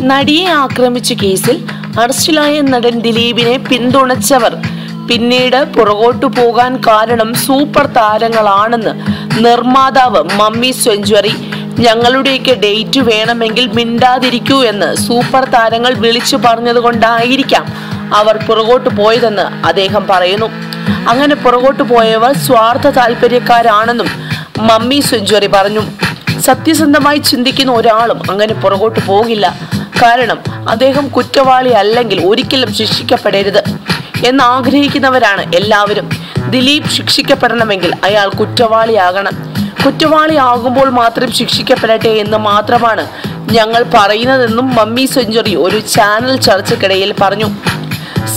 നടിയെ ആക്രമിച്ച കേസിൽ അറസ്റ്റിലായ നടൻ ദിലീപിനെ പിന്തുണച്ചവർ. പിന്നീട് പുറകോട്ടു പോകാൻ കാരണം സൂപ്പർ താരങ്ങളാണെന്ന് നിർമ്മാതാവ് മമ്മി സെഞ്ചുറി. ഞങ്ങളുടെയൊക്കെ ഡേറ്റ് വേണമെങ്കിൽ മിണ്ടാതിരിക്കൂ എന്ന് സൂപ്പർ താരങ്ങൾ വിളിച്ചു പറഞ്ഞതുകൊണ്ടായിരിക്കാം അവർ പുറകോട്ട് പോയതെന്ന് അദ്ദേഹം പറയുന്നു. അങ്ങനെ പുറകോട്ട് പോയവർ സ്വാർത്ഥ താല്പര്യക്കാരാണെന്നും മമ്മി സെഞ്ചുറി പറഞ്ഞു. സത്യസന്ധമായി ചിന്തിക്കുന്ന ഒരാളും അങ്ങനെ പുറകോട്ട് പോകില്ല. കാരണം അദ്ദേഹം കുറ്റവാളി അല്ലെങ്കിൽ ഒരിക്കലും ശിക്ഷിക്കപ്പെടരുത് എന്ന് ആഗ്രഹിക്കുന്നവരാണ് എല്ലാവരും. ദിലീപ് ശിക്ഷിക്കപ്പെടണമെങ്കിൽ അയാൾ കുറ്റവാളിയാകണം. കുറ്റവാളിയാകുമ്പോൾ മാത്രം ശിക്ഷിക്കപ്പെടട്ടെ എന്ന് മാത്രമാണ് ഞങ്ങൾ പറയുന്നതെന്നും മമ്മി സെഞ്ചുറി ഒരു ചാനൽ ചർച്ചക്കിടയിൽ പറഞ്ഞു.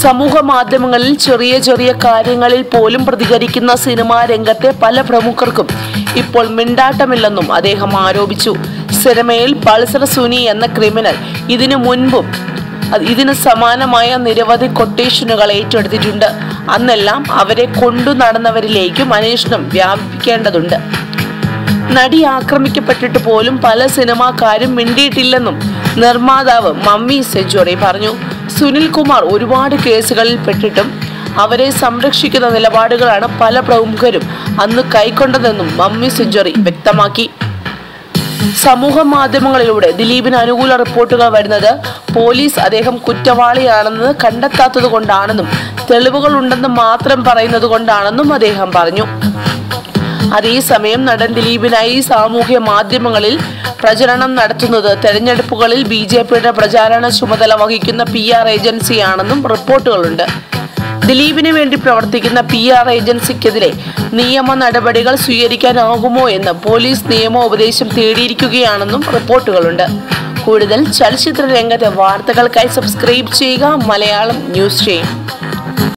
സമൂഹ മാധ്യമങ്ങളിൽ ചെറിയ ചെറിയ കാര്യങ്ങളിൽ പോലും പ്രതികരിക്കുന്ന സിനിമാ രംഗത്തെ പല പ്രമുഖർക്കും ഇപ്പോൾ മിണ്ടാട്ടമില്ലെന്നും അദ്ദേഹം ആരോപിച്ചു. സിനിമയിൽ പൾസർ സുനി എന്ന ക്രിമിനൽ ഇതിനു മുൻപും ഇതിന് സമാനമായ നിരവധി കൊട്ടേഷനുകൾ ഏറ്റെടുത്തിട്ടുണ്ട്. അന്നെല്ലാം അവരെ കൊണ്ടു നടന്നവരിലേക്കും അന്വേഷണം വ്യാപിപ്പിക്കേണ്ടതുണ്ട്. നടി ആക്രമിക്കപ്പെട്ടിട്ട് പോലും പല സിനിമാക്കാരും മിണ്ടിയിട്ടില്ലെന്നും നിർമ്മാതാവ് മമ്മി സെഞ്ചുറി പറഞ്ഞു. സുനിൽ കുമാർ ഒരുപാട് കേസുകളിൽ പെട്ടിട്ടും അവരെ സംരക്ഷിക്കുന്ന നിലപാടുകളാണ് പല പ്രമുഖരും അന്ന് കൈക്കൊണ്ടതെന്നും മമ്മി സെഞ്ചുറി വ്യക്തമാക്കി. സമൂഹ മാധ്യമങ്ങളിലൂടെ ദിലീപിന് അനുകൂല റിപ്പോർട്ടുകൾ വരുന്നത് പോലീസ് അദ്ദേഹം കുറ്റവാളിയാണെന്ന് കണ്ടെത്താത്തത് കൊണ്ടാണെന്നും തെളിവുകൾ ഉണ്ടെന്ന് മാത്രം പറയുന്നത് കൊണ്ടാണെന്നും അദ്ദേഹം പറഞ്ഞു. അതേസമയം നടൻ ദിലീപിനായി സാമൂഹ്യ മാധ്യമങ്ങളിൽ പ്രചരണം നടത്തുന്നത് തെരഞ്ഞെടുപ്പുകളിൽ ബി ജെ പിയുടെ പ്രചാരണ ചുമതല വഹിക്കുന്ന പി ആർ ഏജൻസിയാണെന്നും റിപ്പോർട്ടുകളുണ്ട്. ദിലീപിന് വേണ്ടി പ്രവർത്തിക്കുന്ന പി ആർ ഏജൻസിക്കെതിരെ നിയമ നടപടികൾ സ്വീകരിക്കാനാകുമോ എന്ന് പോലീസ് നിയമോപദേശം തേടിയിരിക്കുകയാണെന്നും റിപ്പോർട്ടുകളുണ്ട്. കൂടുതൽ ചലച്ചിത്ര രംഗത്തെ വാർത്തകൾക്കായി സബ്സ്ക്രൈബ് ചെയ്യുക മലയാളം ന്യൂസ് ചെയ്യും